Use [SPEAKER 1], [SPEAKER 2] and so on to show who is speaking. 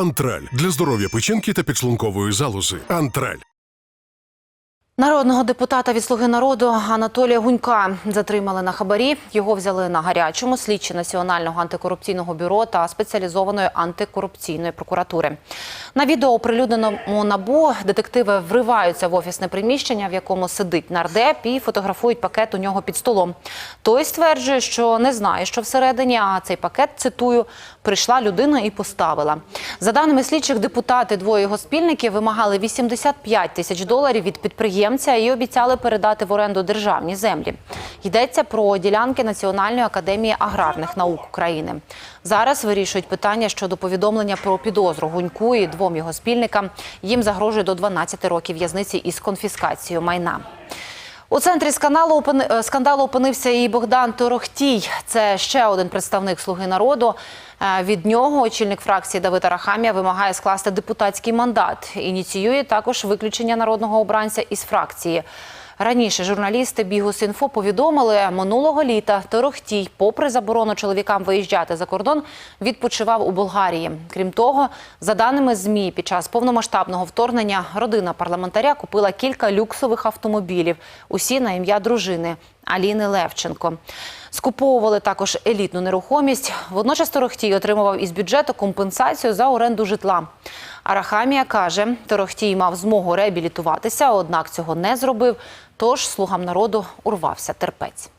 [SPEAKER 1] Антраль для здоров'я печінки та підшлункової залози. Антраль.
[SPEAKER 2] Народного депутата від «Слуги народу Анатолія Гунька затримали на хабарі. Його взяли на гарячому слідчі Національного антикорупційного бюро та спеціалізованої антикорупційної прокуратури. На відео оприлюдненому набу детективи вриваються в офісне приміщення, в якому сидить нардеп, і фотографують пакет у нього під столом. Той стверджує, що не знає, що всередині, а цей пакет цитую прийшла людина і поставила. За даними слідчих, депутати двоє його спільників вимагали 85 тисяч доларів від підприємця і обіцяли передати в оренду державні землі. Йдеться про ділянки Національної академії аграрних наук України. Зараз вирішують питання щодо повідомлення про підозру Гуньку і двом його спільникам. Їм загрожує до 12 років в'язниці із конфіскацією майна. У центрі скандалу е, скандалу опинився і Богдан Торохтій. Це ще один представник Слуги народу. Е, Від нього очільник фракції Давида Рахамія вимагає скласти депутатський мандат. Ініціює також виключення народного обранця із фракції. Раніше журналісти Бігус.Інфо повідомили, минулого літа Торохтій, попри заборону чоловікам виїжджати за кордон, відпочивав у Болгарії. Крім того, за даними ЗМІ, під час повномасштабного вторгнення родина парламентаря купила кілька люксових автомобілів, усі на ім'я дружини Аліни Левченко. Скуповували також елітну нерухомість. Водночас Торохтій отримував із бюджету компенсацію за оренду житла. Арахамія каже, Торохтій мав змогу реабілітуватися, однак цього не зробив. Тож слугам народу урвався терпець.